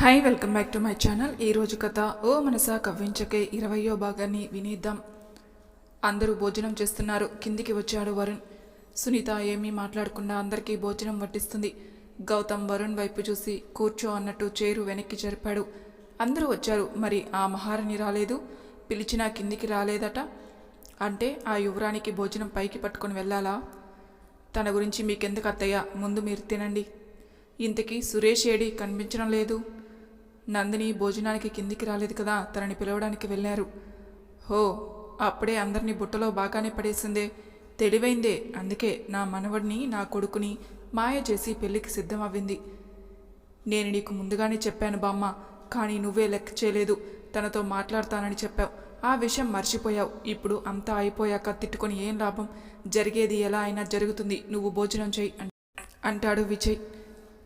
Hi welcome back to my channel ఈరోజు కథ ఓ మనసా కవ్వించకే ఇరవయో భాగాన్ని వినేద్దాం. అందరూ భోజనం చేస్తున్నారు. కిందికి వచ్చాడు వరుణ్. సునీత ఏమీ మాట్లాడకుండా అందరికీ భోజనం వడ్డిస్తుంది. గౌతమ్ వరుణ్ వైపు చూసి కూర్చో అన్నట్టు చేరు వెనక్కి జరిపాడు. అందరూ వచ్చారు. మరి ఆ మహారాణి రాలేదు? పిలిచినా కిందికి రాలేదట? అంటే ఆ యువరానికి భోజనం పైకి పట్టుకొని వెళ్ళాలా? తన గురించి మీకెందుకు అత్తయ్య? ముందు మీరు తినండి. ఇంతకీ సురేష్ ఏడి కనిపించడం లేదు? నందిని భోజనానికి కిందికి రాలేదు కదా తనని పిలవడానికి వెళ్ళారు. హో అప్పుడే అందరినీ బుట్టలో బాగానే పడేసిందే. తెలివైందే అందుకే నా మనవడిని నా కొడుకుని మాయ చేసి పెళ్ళికి సిద్ధమవ్వింది. నేను నీకు ముందుగానే చెప్పాను బామ్మ కానీ నువ్వే లెక్క చేయలేదు. తనతో మాట్లాడతానని చెప్పావు. ఆ విషయం మర్చిపోయావు. ఇప్పుడు అంతా అయిపోయాక తిట్టుకొని ఏం లాభం? జరిగేది ఎలా అయినా జరుగుతుంది. నువ్వు భోజనం చేయి అంటాడు విజయ్.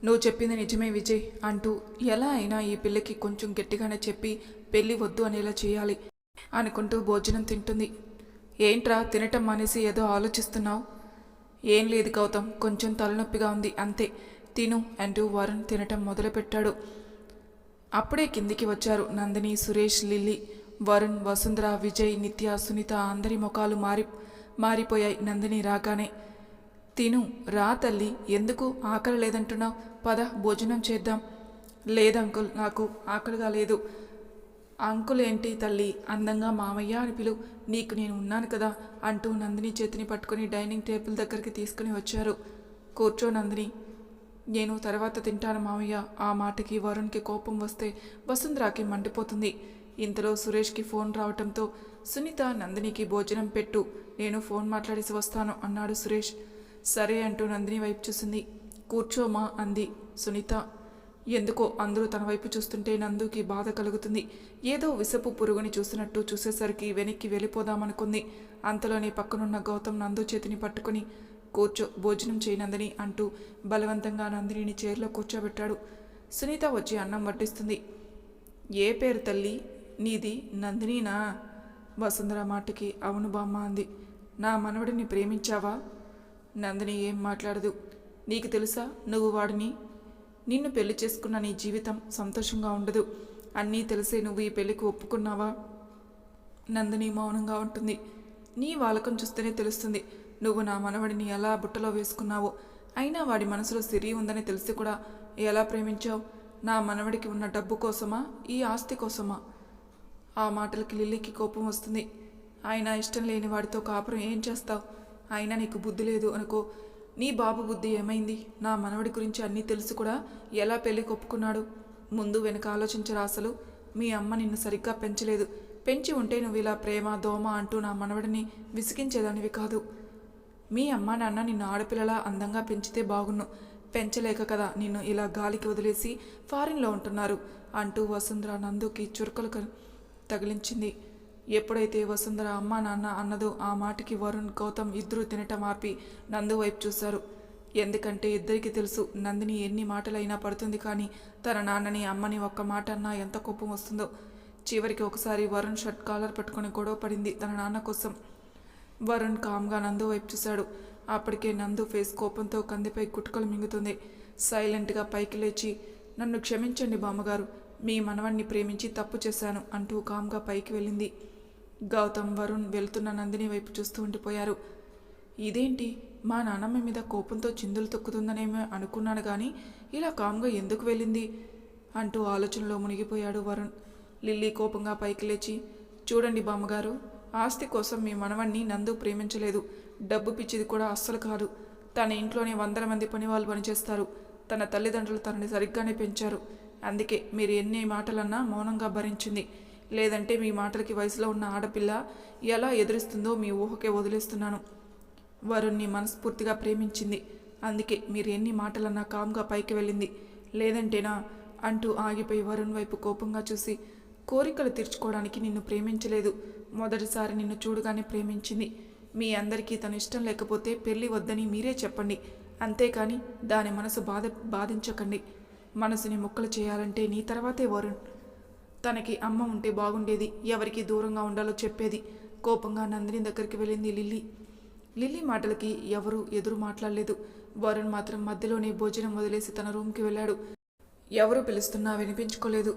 నువ్వు చెప్పింది నిజమే విజయ్ అంటూ ఎలా అయినా ఈ పిల్లకి కొంచెం గట్టిగానే చెప్పి పెళ్ళి వద్దు అనేలా చేయాలి అనుకుంటూ భోజనం తింటుంది. ఏంట్రా తినటం మానేసి ఏదో ఆలోచిస్తున్నావు? ఏం లేదు గౌతమ్ కొంచెం తలనొప్పిగా ఉంది అంతే. తిను అంటూ వరుణ్ తినటం మొదలుపెట్టాడు. అప్పుడే కిందికి వచ్చారు నందిని సురేష్ లిల్లీ. వరుణ్ వసుంధర విజయ్ నిత్య సునీత అందరి ముఖాలు మారి మారిపోయాయి నందిని రాగానే. తిను రా తల్లి ఎందుకు ఆకలి లేదంటున్నావు? పద భోజనం చేద్దాం. లేదంకుల్ నాకు ఆకలిగా లేదు. అంకుల్ ఏంటి తల్లి అందంగా మామయ్య అని పిలు. నీకు నేను ఉన్నాను కదా అంటూ నందిని చేతిని పట్టుకొని డైనింగ్ టేబుల్ దగ్గరికి తీసుకుని వచ్చారు. కూర్చో నందిని. నేను తర్వాత తింటాను మామయ్య. ఆ మాటకి వరుణ్కి కోపం వస్తే వసుంధరాకి మండిపోతుంది. ఇంతలో సురేష్కి ఫోన్ రావటంతో సునీత నందినికి భోజనం పెట్టు నేను ఫోన్ మాట్లాడేసి వస్తాను అన్నాడు సురేష్. సరే అంటూ నందిని వైపు చూసింది. కూర్చోమా అంది సునీత. ఎందుకో అందరూ తన వైపు చూస్తుంటే నందుకి బాధ కలుగుతుంది. ఏదో విసపు పురుగుని చూసినట్టు చూసేసరికి వెనక్కి వెళ్ళిపోదామనుకుంది. అంతలోనే పక్కనున్న గౌతమ్ నందు చేతిని పట్టుకుని కూర్చో భోజనం చేయనందని అంటూ బలవంతంగా నందినిని చైర్లో కూర్చోబెట్టాడు. సునీత వచ్చి అన్నం వడ్డిస్తుంది. ఏ పేరు తల్లి? నీది నందినీనా? వసుంధర మాటకి అవును బామ్మ అంది. నా మనవడిని ప్రేమించావా? నందిని ఏం మాట్లాడదు. నీకు తెలుసా? నువ్వు వాడిని. నిన్ను పెళ్ళి చేసుకున్న నీ జీవితం సంతోషంగా ఉండదు. అన్నీ తెలిసే నువ్వు ఈ పెళ్ళికి ఒప్పుకున్నావా? నందిని మౌనంగా ఉంటుంది. నీ వాలకం చూస్తేనే తెలుస్తుంది. నువ్వు నా మనవడిని ఎలా బుట్టలో వేసుకున్నావో? అయినా వాడి మనసులో సిరి ఉందని తెలిసి కూడా ఎలా ప్రేమించావు? నా మనవడికి ఉన్న డబ్బు కోసమా? ఈ ఆస్తి కోసమా? ఆ మాటలకి లిల్లీకి కోపం వస్తుంది. ఆయన ఇష్టం లేని వాడితో కాపురం ఏం చేస్తావు? అయినా నీకు బుద్ధి లేదు అనుకో నీ బాబు బుద్ధి ఏమైంది? నా మనవడి గురించి అన్నీ తెలుసు కూడా ఎలా పెళ్ళి కొప్పుకున్నాడు? ముందు వెనక ఆలోచించరా అసలు? మీ అమ్మ నిన్ను సరిగ్గా పెంచలేదు. పెంచి ఉంటే నువ్వు ఇలా ప్రేమ దోమ అంటూ నా మనవడిని విసిగించేదానివి కాదు. మీ అమ్మ నాన్న నిన్ను ఆడపిల్లలా అందంగా పెంచితే బాగున్ను. పెంచలేక కదా నిన్ను ఇలా గాలికి వదిలేసి ఫారిన్లో ఉంటున్నారు అంటూ వసుంధర నందుకి చురుకలు తగిలించింది. ఎప్పుడైతే వసుంధర అమ్మ నాన్న అన్నదో ఆ మాటకి వరుణ్ గౌతమ్ ఇద్దరూ తినటం ఆపి నందు వైపు చూశారు. ఎందుకంటే ఇద్దరికి తెలుసు నందిని ఎన్ని మాటలైనా పడుతుంది కానీ తన నాన్నని అమ్మని ఒక్క మాట అన్నా ఎంత కోపం వస్తుందో. చివరికి ఒకసారి వరుణ్ షర్ట్ కాలర్ పట్టుకొని గొడవ పడింది తన నాన్న కోసం. వరుణ్ కామ్గా నందు వైపు చూశాడు. అప్పటికే నందు ఫేస్ కోపంతో కందిపై గుట్కలు మింగుతుంది. సైలెంట్గా పైకి లేచి నన్ను క్షమించండి బామ్మగారు మీ మనవణ్ణి ప్రేమించి తప్పు చేశాను అంటూ కామ్గా పైకి వెళ్ళింది. గౌతమ్ వరుణ్ వెళ్తున్న నందిని వైపు చూస్తూ ఉండిపోయారు. ఇదేంటి? మా నాన్నమ్మ మీద కోపంతో చిందులు తొక్కుతుందనేమో అనుకున్నాను కానీ ఇలా కామ్గా ఎందుకు వెళ్ళింది? అంటూ ఆలోచనలో మునిగిపోయాడు వరుణ్. లిల్లీ కోపంగా పైకి లేచి చూడండి బామ్మగారు ఆస్తి కోసం మీ మనవణ్ణి నందు ప్రేమించలేదు. డబ్బు పిచ్చిది కూడా అస్సలు కాదు. తన ఇంట్లోనే వందల మంది పనివాళ్ళు పనిచేస్తారు. తన తల్లిదండ్రులు తనని సరిగ్గానే పెంచారు. అందుకే మీరు ఎన్ని మాటలన్నా మౌనంగా భరించింది. లేదంటే మీ మాటలకి వయసులో ఉన్న ఆడపిల్ల ఎలా ఎదురిస్తుందో మీ ఊహకే వదిలేస్తున్నాను. వరుణ్ణి మనస్ఫూర్తిగా ప్రేమించింది. అందుకే మీరు ఎన్ని మాటలన్నా కామ్గా పైకి వెళ్ళింది. లేదంటేనా? అంటూ ఆగిపోయి వరుణ్ వైపు కోపంగా చూసి కోరికలు తీర్చుకోవడానికి నిన్ను ప్రేమించలేదు. మొదటిసారి నిన్ను చూడగానే ప్రేమించింది. మీ అందరికీ తన ఇష్టం లేకపోతే పెళ్ళి వద్దని మీరే చెప్పండి. అంతేకాని దాని మనసు బాధ బాధించకండి. మనసుని ముక్కలు చేయాలంటే నీ తర్వాతే వరుణ్. తనకి అమ్మ ఉంటే బాగుండేది. ఎవరికి దూరంగా ఉండాలో చెప్పేది. కోపంగా నందిని దగ్గరికి వెళ్ళింది లిల్లీ. లిల్లీ మాటలకి ఎవరూ ఎదురు మాట్లాడలేదు. వరుణ్ మాత్రం మధ్యలోనే భోజనం వదిలేసి తన రూమ్కి వెళ్ళాడు. ఎవరు పిలుస్తున్నా వినిపించుకోలేదు.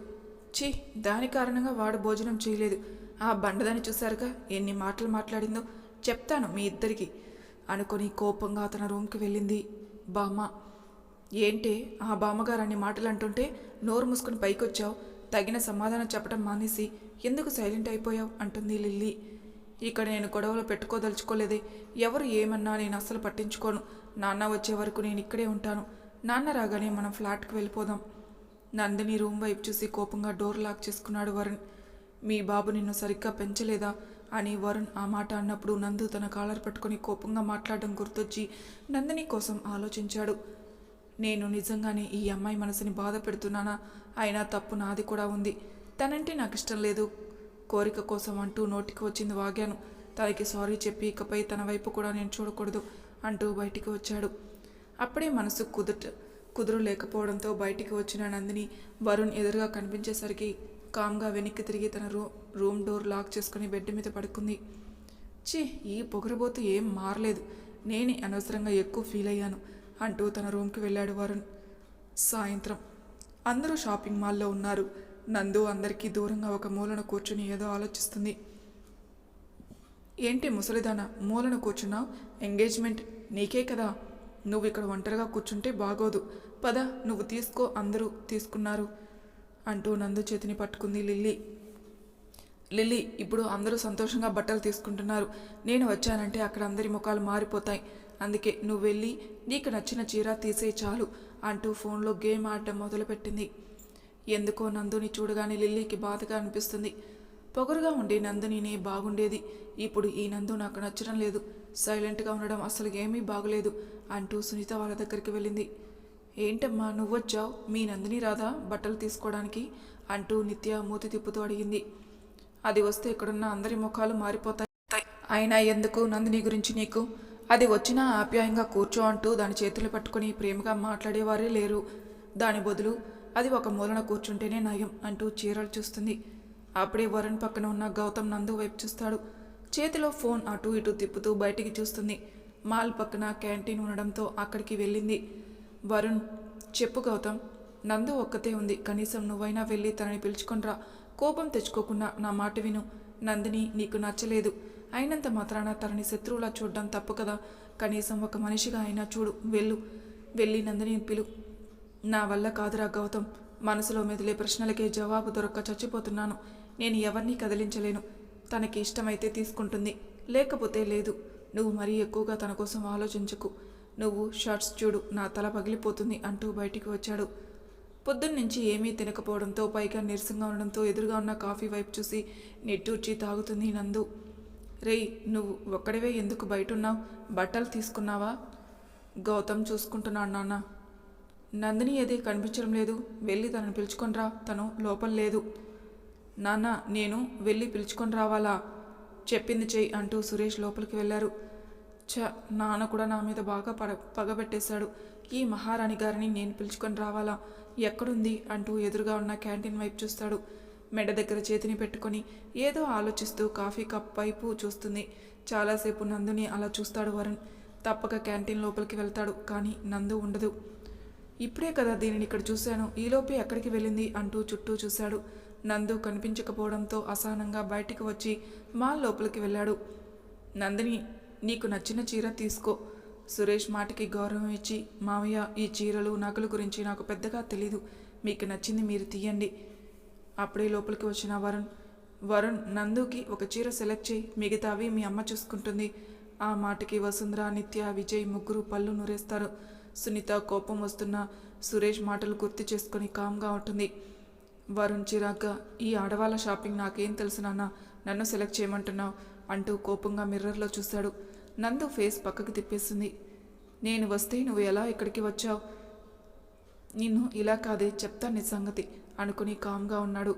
ఛీ దాని కారణంగా వాడు భోజనం చేయలేదు. ఆ బండదాన్ని చూశారుగా? ఎన్ని మాటలు మాట్లాడిందో? చెప్తాను మీ ఇద్దరికి. అనుకొని కోపంగా తన రూమ్కి వెళ్ళింది బామ్మ. ఏంటి ఆ బామ్మగారు అన్ని మాటలు అంటుంటే నోరు మూసుకుని పైకొచ్చావు? తగిన సమాధానం చెప్పడం మానేసి ఎందుకు సైలెంట్ అయిపోయావు? అంటుంది లిల్లీ. ఇక్కడ నేను గొడవలు పెట్టుకోదలుచుకోలేదే. ఎవరు ఏమన్నా నేను అస్సలు పట్టించుకోను. నాన్న వచ్చే వరకు నేను ఇక్కడే ఉంటాను. నాన్న రాగానే మనం ఫ్లాట్కి వెళ్ళిపోదాం. నందిని రూమ్ వైపు చూసి కోపంగా డోర్ లాక్ చేసుకున్నాడు వరుణ్. మీ బాబు నిన్ను సరిగ్గా పెంచలేదా? అని వరుణ్ ఆ మాట అన్నప్పుడు నందు తన కాలర్ పట్టుకొని కోపంగా మాట్లాడడం గుర్తొచ్చి నందిని కోసం ఆలోచించాడు. నేను నిజంగానే ఈ అమ్మాయి మనసుని బాధ పెడుతున్నానా? అయినా తప్పు నాది కూడా ఉంది. తనంటే నాకు ఇష్టం లేదు. కోరిక కోసం అంటూ నోటికి వచ్చింది వాగాను తనకి సారీ చెప్పి ఇకపై తన వైపు కూడా నేను చూడకూడదు అంటూ బయటికి వచ్చాడు. అప్పుడే మనసు కుదుట కుదురు లేకపోవడంతో బయటికి వచ్చిన నందిని వరుణ్ ఎదురుగా కనిపించేసరికి కామ్గా వెనక్కి తిరిగి తన రూ రూమ్ డోర్ లాక్ చేసుకుని బెడ్ మీద పడుకుంది. ఛీ ఈ పొగరబోతు ఏం మారలేదు. నేనే అనవసరంగా ఎక్కువ ఫీల్ అయ్యాను. అంటూ తన రూమ్కి వెళ్ళాడు వరుణ్. సాయంత్రం. అందరూ షాపింగ్ మాల్లో ఉన్నారు. నందు అందరికీ దూరంగా ఒక మూలన కూర్చుని ఏదో ఆలోచిస్తుంది. ఏంటి ముసలిదాన మూలన కూర్చున్నావు? ఎంగేజ్మెంట్? నీకే కదా. నువ్వు ఇక్కడ ఒంటరిగా కూర్చుంటే బాగోదు. పద నువ్వు తీసుకో అందరూ తీసుకున్నారు అంటూ నందు చేతిని పట్టుకుంది లిల్లీ. లిల్లీ ఇప్పుడు అందరూ సంతోషంగా బట్టలు తీసుకుంటున్నారు. నేను వచ్చానంటే అక్కడ అందరి ముఖాలు మారిపోతాయి. అందుకే నువ్వు వెళ్ళి నీకు నచ్చిన చీర తీసే చాలు అంటూ ఫోన్లో గేమ్ ఆడటం మొదలుపెట్టింది. ఎందుకో నందుని చూడగానే లిల్లీకి బాధగా అనిపిస్తుంది. పొగరుగా ఉండే నందునినే బాగుండేది. ఇప్పుడు ఈ నందు నాకు నచ్చడం లేదు. సైలెంట్గా ఉండడం అసలు ఏమీ బాగలేదు అంటూ సునీత వాళ్ళ దగ్గరికి వెళ్ళింది. ఏంటమ్మా నువ్వొచ్చావు మీ నందిని రాదా? బట్టలు తీసుకోవడానికి? అంటూ నిత్య మూతి తిప్పుతూ అడిగింది. అది వస్తే ఇక్కడున్న అందరి ముఖాలు మారిపోతాయి. అయినా ఎందుకు నందిని గురించి నీకు? అది వచ్చినా ఆప్యాయంగా కూర్చో అంటూ దాని చేతులు పట్టుకొని ప్రేమగా మాట్లాడేవారే లేరు. దాని బదులు అది ఒక మూలన కూర్చుంటేనే నయం అంటూ చీరలు చూస్తుంది. అప్పుడే వరుణ్ పక్కన ఉన్న గౌతమ్ నందు వైపు చూస్తాడు. చేతిలో ఫోన్ అటు ఇటు తిప్పుతూ బయటికి చూస్తుంది. మాల్ పక్కన క్యాంటీన్ ఉండడంతో అక్కడికి వెళ్ళింది. వరుణ్ చెప్పు గౌతమ్ నందు ఒక్కతే ఉంది. కనీసం నువ్వైనా వెళ్ళి తనని పిలుచుకొనిరా. కోపం తెచ్చుకోకుండా నా మాట విను. నందిని నీకు నచ్చలేదు. అయినంత మాత్రాన తనని శత్రువులా చూడడం తప్పు కదా. కనీసం ఒక మనిషిగా అయినా చూడు వెళ్ళు. వెళ్ళి నందిని పిలు. నా వల్ల కాదురా గౌతమ్. మనసులో మెదిలే ప్రశ్నలకే జవాబు దొరక్క చచ్చిపోతున్నాను. నేను ఎవరిని కదిలించలేను. తనకి ఇష్టమైతే తీసుకుంటుంది. లేకపోతే లేదు. నువ్వు మరీ ఎక్కువగా తన కోసం ఆలోచించకు. నువ్వు షార్ట్స్ చూడు నా తల పగిలిపోతుంది అంటూ బయటికి వచ్చాడు. పొద్దున్నుంచి ఏమీ తినకపోవడంతో పైగా నీరసంగా ఉండడంతో ఎదురుగా ఉన్న కాఫీ వైపు చూసి నెట్టూర్చి తాగుతుంది నందు. రేయ్ నువ్వు ఒక్కడివే ఎందుకు బయటున్నావు? బట్టలు తీసుకున్నావా? గౌతమ్ చూసుకుంటున్నాడు నాన్న. నందిని ఏది కనిపించడం లేదు. వెళ్ళి తనని పిలుచుకొని రా. తను లోపల లేదు. నాన్న నేను వెళ్ళి పిలుచుకొని రావాలా? చెప్పింది చెయ్యి అంటూ సురేష్ లోపలికి వెళ్ళారు. చ నాన్న కూడా నా మీద బాగా పడ పగబెట్టేశాడు. ఈ మహారాణి గారిని నేను పిలుచుకొని రావాలా? ఎక్కడుంది? అంటూ ఎదురుగా ఉన్న క్యాంటీన్ వైపు చూస్తాడు. మెడ దగ్గర చేతిని పెట్టుకొని ఏదో ఆలోచిస్తూ కాఫీ కప్ వైపు చూస్తుంది. చాలాసేపు నందుని అలా చూస్తాడు వరుణ్. తప్పక క్యాంటీన్ లోపలికి వెళ్తాడు కానీ నందు ఉండదు. ఇప్పుడే కదా దీనిని ఇక్కడ చూశాను. ఈలోపే ఎక్కడికి వెళ్ళింది అంటూ చుట్టూ చూశాడు. నందు కనిపించకపోవడంతో అసహనంగా బయటికి వచ్చి మాల్ లోపలికి వెళ్ళాడు. నందిని నీకు నచ్చిన చీర తీసుకో. సురేష్ మాటకి గౌరవం ఇచ్చి మావయ్య ఈ చీరలు నగలు గురించి నాకు పెద్దగా తెలీదు. మీకు నచ్చింది మీరు తీయండి. అప్పుడే లోపలికి వచ్చిన వరుణ్ వరుణ్ నందుకి ఒక చీర సెలెక్ట్ చేయి మిగతావి మీ అమ్మ చూసుకుంటుంది. ఆ మాటకి వసుంధర నిత్య విజయ్ ముగ్గురు పళ్ళు నూరేస్తారు. సునీత కోపం వస్తున్న సురేష్ మాటలు గుర్తు చేసుకొని కామ్గా ఉంటుంది. వరుణ్ చిరాగ్గా ఈ ఆడవాళ్ళ షాపింగ్ నాకేం తెలుసు నాన్న నన్ను సెలెక్ట్ చేయమంటున్నావు అంటూ కోపంగా మిర్రర్లో చూశాడు నందు ఫేస్ పక్కకు తిప్పేస్తుంది. నేను వస్తే నువ్వు ఎలా ఇక్కడికి వచ్చావు? నిన్ను ఇలా కాదే చెప్తా నీ సంగతి. అనుకుని కామ్గా ఉన్నాడు.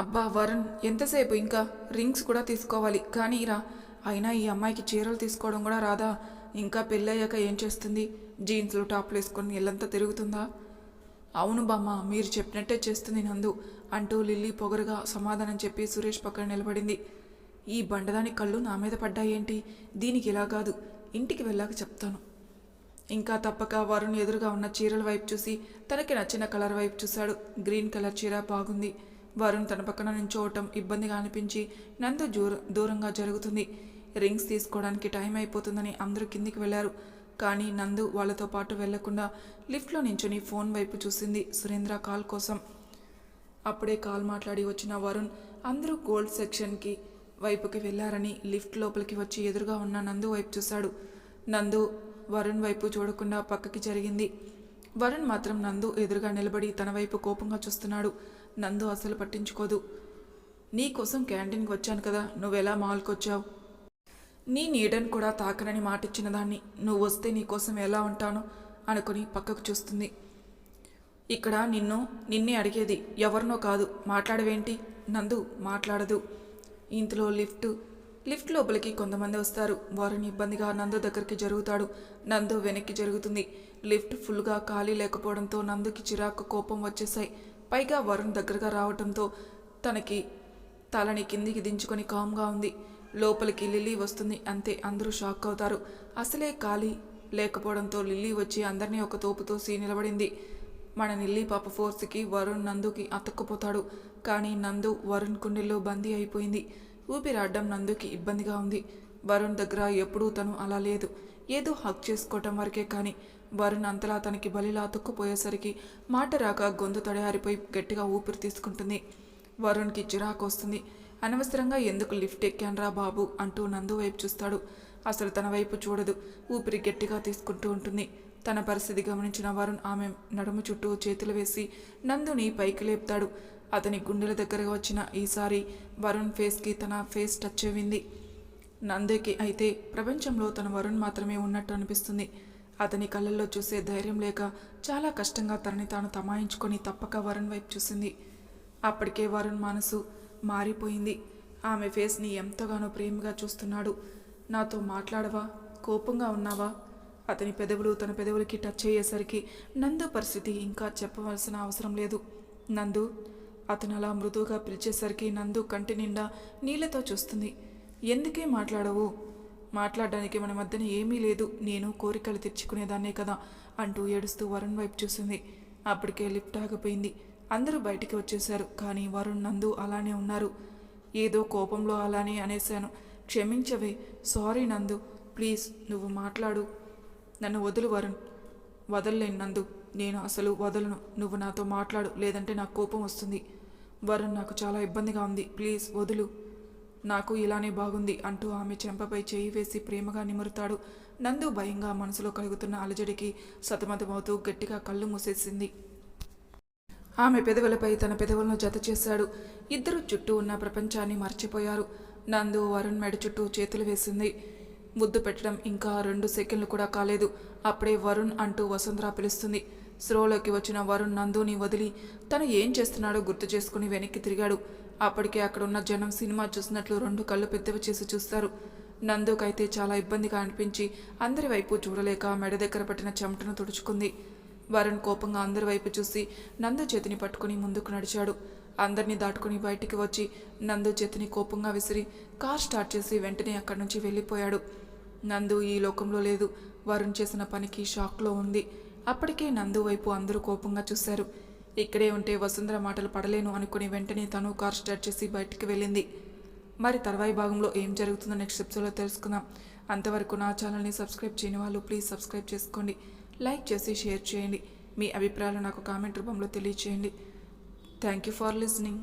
అబ్బా వరుణ్ ఎంతసేపు? ఇంకా రింగ్స్ కూడా తీసుకోవాలి. కానీ రా అయినా ఈ అమ్మాయికి చీరలు తీసుకోవడం కూడా రాదా? ఇంకా పెళ్ళయ్యాక ఏం చేస్తుంది? జీన్స్లు టాప్లు వేసుకొని ఎల్లంతా తిరుగుతుందా? అవును బామ్మ మీరు చెప్పినట్టే చేస్తుంది నందు అంటూ లిల్లీ పొగరుగా సమాధానం చెప్పి సురేష్ పక్కన నిలబడింది. ఈ బండదాని కళ్ళు నా మీద పడ్డాయేంటి? దీనికి ఇలా కాదు. ఇంటికి వెళ్ళాక చెప్తాను. ఇంకా తప్పక వరుణ్ ఎదురుగా ఉన్న చీరల వైపు చూసి తనకి నచ్చిన కలర్ వైపు చూశాడు. గ్రీన్ కలర్ చీర బాగుంది. వరుణ్ తన పక్కన నించోవటం ఇబ్బందిగా అనిపించి నందు దూరంగా జరుగుతుంది. రింగ్స్ తీసుకోవడానికి టైం అయిపోతుందని అందరూ కిందికి వెళ్ళారు. కానీ నందు వాళ్ళతో పాటు వెళ్ళకుండా లిఫ్ట్లో నించుని ఫోన్ వైపు చూసింది సురేంద్ర కాల్ కోసం. అప్పుడే కాల్ మాట్లాడి వచ్చిన వరుణ్ అందరూ గోల్డ్ సెక్షన్కి వైపుకి వెళ్ళారని లిఫ్ట్ లోపలికి వచ్చి ఎదురుగా ఉన్న నందు వైపు చూశాడు. నందు వరుణ్ వైపు చూడకుండా పక్కకి జరిగింది. వరుణ్ మాత్రం నందు ఎదురుగా నిలబడి తన వైపు కోపంగా చూస్తున్నాడు. నందు అసలు పట్టించుకోదు. నీ కోసం క్యాంటీన్కి వచ్చాను కదా నువ్వెలా మాల్కి వచ్చావు నీ నీడని కూడా తాకనని మాటిచ్చిన దాన్ని నువ్వు వస్తే నీకోసం ఎలా ఉంటాను? అనుకుని పక్కకు చూస్తుంది. ఇక్కడ నిన్ను నిన్నే అడిగేది ఎవరినో కాదు మాట్లాడవేంటి? నందు మాట్లాడదు. ఇంతలో లిఫ్ట్ లిఫ్ట్ లోపలికి కొంతమంది వస్తారు. వారిని ఇబ్బందిగా నందు దగ్గరికి జరుగుతాడు. నందు వెనక్కి జరుగుతుంది. లిఫ్ట్ ఫుల్గా ఖాళీ లేకపోవడంతో నందుకి చిరాకు కోపం వచ్చేసాయి పైగా వరుణ్ దగ్గరగా రావడంతో తనకి తలని కిందికి దించుకొని కామ్గా ఉంది. లోపలికి లిల్లీ వస్తుంది. అంతే అందరూ షాక్ అవుతారు. అసలే ఖాళీ లేకపోవడంతో లిల్లీ వచ్చి అందరినీ ఒక తోపుతో సీ నిలబడింది. మన నిల్లి పాప ఫోర్స్కి వరుణ్ నందుకి అతక్కుపోతాడు. కానీ నందు వరుణ్ కుండెల్లో బందీ అయిపోయింది. ఊపిరాడడం నందుకి ఇబ్బందిగా ఉంది. వరుణ్ దగ్గర ఎప్పుడూ తను అలా లేదు. ఏదో హక్ చేసుకోవటం వరకే కానీ వరుణ్ అంతలా తనకి బలిలా అతుక్కుపోయేసరికి మాట రాక గొంతు తడయారిపోయి గట్టిగా ఊపిరి తీసుకుంటుంది. వరుణ్కి చిరాకు వస్తుంది. అనవసరంగా ఎందుకు లిఫ్ట్ ఎక్కానరా బాబు అంటూ నందు వైపు చూస్తాడు. అసలు తన వైపు చూడదు. ఊపిరి గట్టిగా తీసుకుంటూ ఉంటుంది. తన పరిస్థితి గమనించిన వరుణ్ ఆమె నడుము చుట్టూ చేతులు వేసి నందుని పైకి లేపుతాడు. అతని గుండెల దగ్గరకు వచ్చిన ఈసారి వరుణ్ ఫేస్కి తన ఫేస్ టచ్ అయింది నందేకి అయితే ప్రపంచంలో తన వరుణ్ మాత్రమే ఉన్నట్టు అనిపిస్తుంది. అతని కళ్ళల్లో చూసే ధైర్యం లేక చాలా కష్టంగా తనని తాను తమాయించుకొని తప్పక వరుణ్ వైపు చూసింది. అప్పటికే వరుణ్ మనసు మారిపోయింది. ఆమె ఫేస్ని ఎంతగానో ప్రేమగా చూస్తున్నాడు. నాతో మాట్లాడవా? కోపంగా ఉన్నావా? అతని పెదవులు తన పెదవులకి టచ్ అయ్యేసరికి నందు పరిస్థితి ఇంకా చెప్పవలసిన అవసరం లేదు. నందు అతను అలా మృదువుగా పిలిచేసరికి నందు కంటి నిండా నీళ్ళతో చూస్తుంది. ఎందుకే మాట్లాడవు? మాట్లాడడానికి మన మధ్యన ఏమీ లేదు. నేను కోరికలు తెచ్చుకునేదాన్నే కదా అంటూ ఏడుస్తూ వరుణ్ వైపు చూసింది. అప్పటికే లిఫ్ట్ ఆగిపోయింది. అందరూ బయటికి వచ్చేశారు. కానీ వరుణ్ నందు అలానే ఉన్నారు. ఏదో కోపంలో అలానే అనేశాను. క్షమించవే. సారీ నందు. ప్లీజ్ నువ్వు మాట్లాడు. నన్ను వదులు వరుణ్. వదలలేను నందు. నేను అసలు వదలను. నువ్వు నాతో మాట్లాడు లేదంటే నాకు కోపం వస్తుంది. వరుణ్ నాకు చాలా ఇబ్బందిగా ఉంది. ప్లీజ్ వదులు. నాకు ఇలానే బాగుంది అంటూ ఆమె చెంపపై చేయి వేసి ప్రేమగా నిమురుతాడు. నందు భయంగా మనసులో కలుగుతున్న అలజడికి సతమతమవుతూ గట్టిగా కళ్ళు మూసేసింది. ఆమె పెదవులపై తన పెదవులను జత చేశాడు. ఇద్దరు చుట్టూ ఉన్న ప్రపంచాన్ని మర్చిపోయారు. నందు వరుణ్ మెడ చుట్టూ చేతులు వేసింది. ముద్దు పెట్టడం ఇంకా రెండు సెకండ్లు కూడా కాలేదు. అప్పుడే వరుణ్ అంటూ వసుంధర పిలుస్తుంది. స్రోలోకి వచ్చిన వరుణ్ నందుని వదిలి తను ఏం చేస్తున్నాడో గుర్తు చేసుకుని వెనక్కి తిరిగాడు. అప్పటికే అక్కడున్న జనం సినిమా చూసినట్లు రెండు కళ్ళు పెద్దవి చేసి చూస్తారు. నందుకైతే చాలా ఇబ్బందిగా అనిపించి అందరి వైపు చూడలేక మెడ దగ్గర పట్టిన చెమటను తుడుచుకుంది. వరుణ్ కోపంగా అందరి వైపు చూసి నందు చేతిని పట్టుకుని ముందుకు నడిచాడు. అందరినీ దాటుకుని బయటికి వచ్చి నందు చేతిని కోపంగా విసిరి కార్ స్టార్ట్ చేసి వెంటనే అక్కడి నుంచి వెళ్ళిపోయాడు. నందు ఈ లోకంలో లేదు. వరుణ్ చేసిన పనికి షాక్లో ఉంది. అప్పటికే నందు వైపు అందరూ కోపంగా చూశారు. ఇక్కడే ఉంటే వసుంధర మాటలు పడలేను అనుకుని వెంటనే తను కార్ స్టార్ట్ చేసి బయటికి వెళ్ళింది. మరి తర్వాయి భాగంలో ఏం జరుగుతుందో నెక్స్ట్ ఎపిసోడ్లో తెలుసుకుందాం. అంతవరకు నా ఛానల్ని సబ్స్క్రైబ్ చేయని వాళ్ళు ప్లీజ్ సబ్స్క్రైబ్ చేసుకోండి. లైక్ చేసి షేర్ చేయండి. మీ అభిప్రాయాలు నాకు కామెంట్ రూపంలో తెలియచేయండి. Thank you for listening.